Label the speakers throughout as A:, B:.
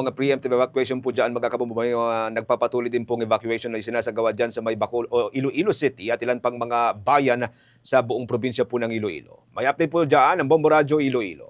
A: Mga preemptive evacuation po dyan, mga kababayan, uh, nagpapatuloy din pong evacuation na isinasagawa dyan sa may Bacol o Iloilo City at ilan pang mga bayan sa buong probinsya po ng Iloilo. May update po dyan ang Bombo Radio Iloilo.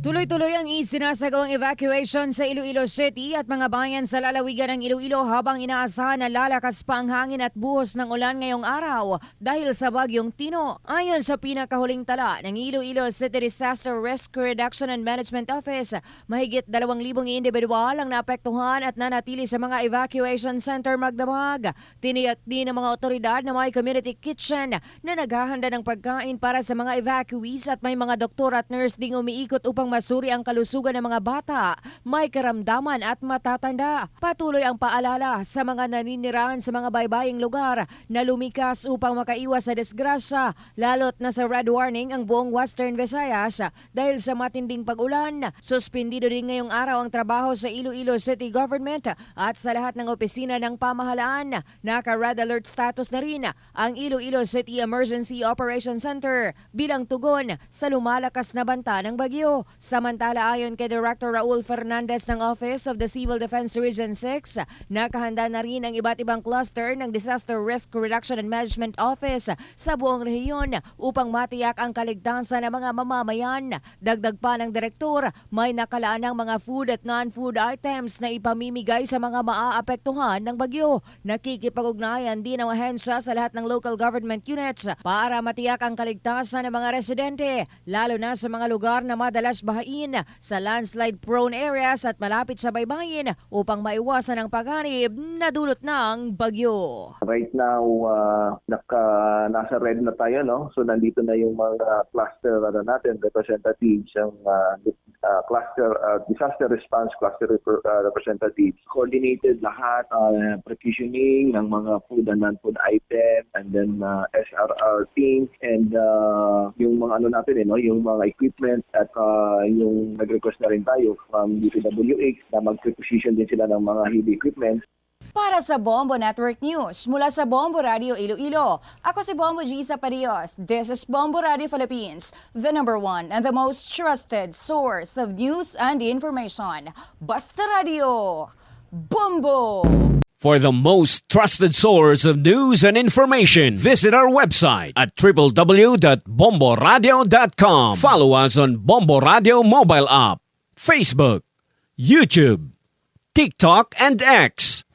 B: Tuloy-tuloy ang isinasagawang evacuation sa Iloilo City at mga bayan sa lalawigan ng Iloilo habang inaasahan na lalakas pa ang hangin at buhos ng ulan ngayong araw dahil sa bagyong Tino. Ayon sa pinakahuling tala ng Iloilo City Disaster Risk Reduction and Management Office, mahigit 2,000 individual ang naapektuhan at nanatili sa mga evacuation center magdamag. Tiniyak din ng mga otoridad na may community kitchen na naghahanda ng pagkain para sa mga evacuees at may mga doktor at nurse ding umiikot upang masuri ang kalusugan ng mga bata, may karamdaman at matatanda. Patuloy ang paalala sa mga naninirahan sa mga baybaying lugar na lumikas upang makaiwas sa disgrasya, lalo't na sa red warning ang buong Western Visayas dahil sa matinding pag-ulan. Suspendido din ngayong araw ang trabaho sa Iloilo City Government at sa lahat ng opisina ng pamahalaan. Naka-red alert status na rin ang Iloilo City Emergency Operation Center bilang tugon sa lumalakas na banta ng bagyo. Samantala ayon kay Director Raul Fernandez ng Office of the Civil Defense Region 6, nakahanda na rin ang iba't ibang cluster ng Disaster Risk Reduction and Management Office sa buong rehiyon upang matiyak ang kaligtasan ng mga mamamayan. Dagdag pa ng direktor, may nakalaan ng mga food at non-food items na ipamimigay sa mga maaapektuhan ng bagyo. Nakikipag-ugnayan din ang ahensya sa lahat ng local government units para matiyak ang kaligtasan ng mga residente, lalo na sa mga lugar na madalas bahain sa landslide-prone areas at malapit sa baybayin upang maiwasan ang paghanib na dulot ng bagyo.
C: Right now, uh, naka, nasa red na tayo, no? So, nandito na yung mga cluster ano natin, representatives, ang uh, uh, cluster, uh, disaster response cluster rep- uh, representatives. Coordinated lahat, uh, provisioning ng mga food and non-food item, and then uh, SRR team, and uh, yung mga ano natin, eh, no? yung mga equipment, at uh, yung nag-request na rin tayo from DPWH na mag-preposition din sila ng mga heavy equipment
D: Para sa Bombo Network News, mula sa Bombo Radio Iloilo, ako si Bombo Gisa Parios. This is Bombo Radio Philippines, the number one and the most trusted source of news and information. Basta Radio, Bombo!
E: For the most trusted source of news and information, visit our website at www.bomboradio.com. Follow us on Bombo Radio mobile app, Facebook, YouTube, TikTok, and X,